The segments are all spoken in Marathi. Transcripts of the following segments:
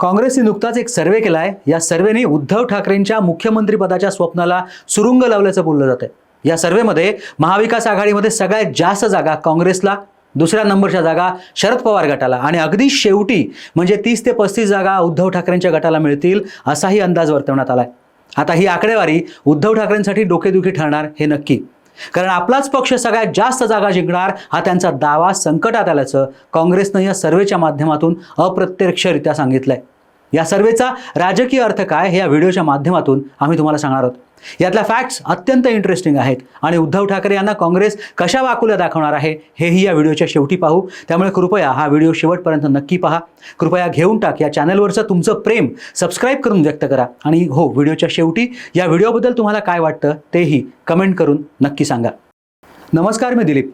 काँग्रेसने नुकताच एक सर्वे केला आहे या सर्वेने उद्धव ठाकरेंच्या मुख्यमंत्रीपदाच्या स्वप्नाला सुरुंग लावल्याचं बोललं जातं या सर्वेमध्ये महाविकास आघाडीमध्ये सगळ्यात जास्त जागा काँग्रेसला दुसऱ्या नंबरच्या जागा शरद पवार गटाला. आणि अगदी शेवटी म्हणजे तीस ते पस्तीस जागा उद्धव ठाकरेंच्या गटाला मिळतील असाही अंदाज वर्तवण्यात आला आहे आता ही आकडेवारी उद्धव ठाकरेंसाठी डोकेदुखी ठरणार हे नक्की. कारण आपलाच पक्ष सगळ्यात जास्त जागा जिंकणार हा त्यांचा दावा संकटात आल्याचं काँग्रेसनं या सर्वेच्या माध्यमातून अप्रत्यक्षरित्या सांगितलंय. या सर्वेचा राजकीय अर्थ काय हे या व्हिडिओच्या माध्यमातून आम्ही तुम्हाला सांगणार आहोत. यातल्या फॅक्ट्स अत्यंत इंटरेस्टिंग आहेत आणि उद्धव ठाकरे यांना काँग्रेस कशा वाकुल्या दाखवणार आहे हेही या व्हिडिओच्या शेवटी पाहू. त्यामुळे कृपया हा व्हिडिओ शेवटपर्यंत नक्की पहा. कृपया घेऊन टाक. या चॅनलवरचं तुमचं प्रेम सबस्क्राईब करून व्यक्त करा. आणि हो व्हिडिओच्या शेवटी या व्हिडिओबद्दल तुम्हाला काय वाटतं तेही कमेंट करून नक्की सांगा. नमस्कार मी दिलीप.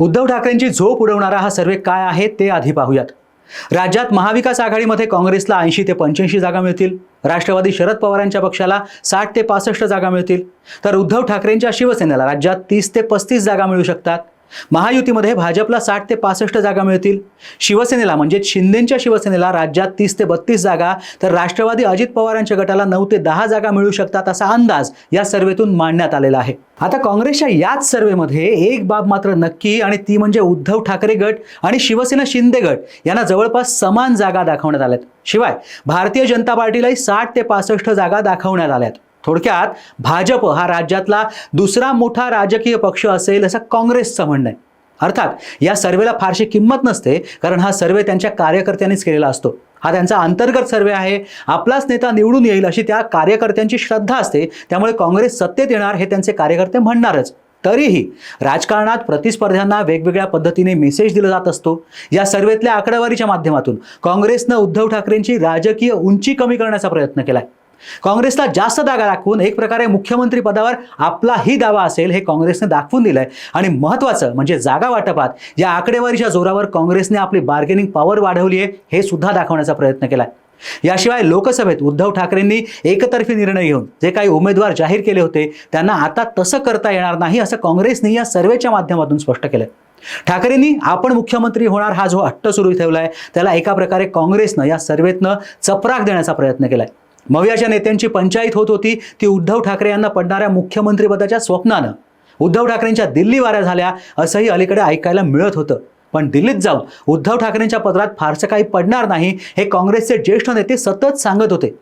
उद्धव ठाकरेंची झोप उडवणारा हा सर्वे काय आहे ते आधी पाहूयात. राज्यात महाविकास आघाडीमध्ये काँग्रेसला ऐंशी ते पंच्याऐंशी जागा मिळतील. राष्ट्रवादी शरद पवारांच्या पक्षाला साठ ते पासष्ट जागा मिळतील. तर उद्धव ठाकरेंच्या शिवसेनेला राज्यात तीस ते पस्तीस जागा मिळू शकतात. महायुतीमध्ये भाजपला साठ ते पासष्ट जागा मिळतील. शिवसेनेला म्हणजे शिंदेच्या शिवसेनेला राज्यात तीस ते बत्तीस जागा तर राष्ट्रवादी अजित पवारांच्या गटाला नऊ ते दहा जागा मिळू शकतात असा अंदाज या सर्वेतून मांडण्यात आलेला आहे. आता काँग्रेसच्या याच सर्वेमध्ये एक बाब मात्र नक्की आणि ती म्हणजे उद्धव ठाकरे गट आणि शिवसेना शिंदे गट यांना जवळपास समान जागा दाखवण्यात आल्यात. शिवाय भारतीय जनता पार्टीलाही साठ ते पासष्ट जागा दाखवण्यात आल्यात. थोडक्यात भाजप हा राज्यातला दुसरा मोठा राजकीय पक्ष असेल असं काँग्रेसचं म्हणणं आहे. अर्थात या सर्वेला फारशी किंमत नसते कारण हा सर्वे त्यांच्या कार्यकर्त्यांनीच केलेला असतो. हा त्यांचा अंतर्गत सर्वे आहे. आपलाच नेता निवडून येईल अशी त्या कार्यकर्त्यांची श्रद्धा असते. त्यामुळे काँग्रेस सत्तेत येणार हे त्यांचे कार्यकर्ते म्हणणारच. तरीही राजकारणात प्रतिस्पर्ध्यांना वेगवेगळ्या पद्धतीने मेसेज दिला जात असतो. या सर्वेतल्या आकडेवारीच्या माध्यमातून काँग्रेसनं उद्धव ठाकरेंची राजकीय उंची कमी करण्याचा प्रयत्न केलाय. काँग्रेसला जास्त जागा दाखवून एक प्रकारे मुख्यमंत्री पदावर आपलाही दावा असेल हे काँग्रेसने दाखवून दिलंय. आणि महत्त्वाचं म्हणजे जागा वाटपात या आकडेवारीच्या जोरावर काँग्रेसने आपली बार्गेनिंग पॉवर वाढवली आहे हे सुद्धा दाखवण्याचा प्रयत्न केलाय. याशिवाय लोकसभेत उद्धव ठाकरेंनी एकतर्फी निर्णय घेऊन जे काही उमेदवार जाहीर केले होते त्यांना आता तसं करता येणार नाही असं काँग्रेसने या सर्वेच्या माध्यमातून स्पष्ट केलंय. ठाकरेंनी आपण मुख्यमंत्री होणार हा जो हट्ट सुरू ठेवलाय त्याला एका प्रकारे काँग्रेसनं या सर्वेतनं चपराक देण्याचा प्रयत्न केलाय. मव्याच्या नेत्यांची पंचायत होत होती ती उद्धव ठाकरे यांना पडणाऱ्या मुख्यमंत्रीपदाच्या स्वप्नानं. उद्धव ठाकरेंच्या दिल्ली वाऱ्या झाल्या असंही अलीकडे ऐकायला मिळत होतं. पण दिल्लीत जाऊन उद्धव ठाकरेंच्या पत्रात फारसं काही पडणार नाही हे काँग्रेसचे ज्येष्ठ नेते सतत सांगत होते.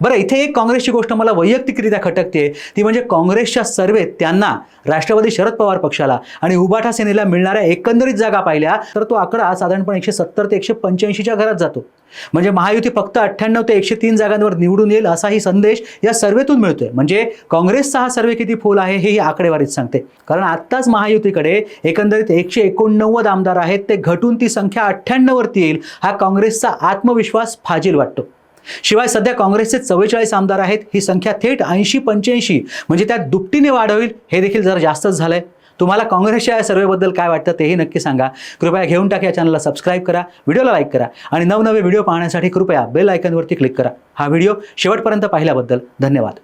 बरं इथे एक काँग्रेसची गोष्ट मला वैयक्तिकरित्या खटकते ती म्हणजे काँग्रेसच्या सर्वेत त्यांना राष्ट्रवादी शरद पवार पक्षाला आणि उबाठा सेनेला मिळणाऱ्या एकंदरीत जागा पाहिल्या तर तो आकडा साधारणपणे एकशे सत्तर ते एकशे पंच्याऐंशीच्या घरात जातो. म्हणजे महायुती फक्त अठ्ठ्याण्णव ते एकशे तीन जागांवर निवडून येईल असाही संदेश या सर्वेतून मिळतोय. म्हणजे काँग्रेसचा हा सर्वे किती फोल आहे हे ही आकडेवारीच सांगते. कारण आत्ताच महायुतीकडे एकंदरीत एकशे एकोणनव्वद आमदार आहेत ते घटून ती संख्या अठ्ठ्याण्णववरती येईल हा काँग्रेसचा आत्मविश्वास फाजील वाटतो. शिवाय सध्या काँग्रेसचे चव्वेचाळीस आमदार आहेत. ही संख्या थेट ऐंशी पंच्याऐंशी म्हणजे त्यात दुपटीने वाढ होईल हे देखील जरा जास्तच झालं आहे तुम्हाला काँग्रेसच्या या सर्वेबद्दल काय वाटतं तेही नक्की सांगा. कृपया घेऊन टाक या चॅनलला सबस्क्राईब करा व्हिडिओला लाईक करा आणि नवनवे व्हिडिओ पाहण्यासाठी कृपया बेल आयकनवरती क्लिक करा. हा व्हिडिओ शेवटपर्यंत पाहिल्याबद्दल धन्यवाद.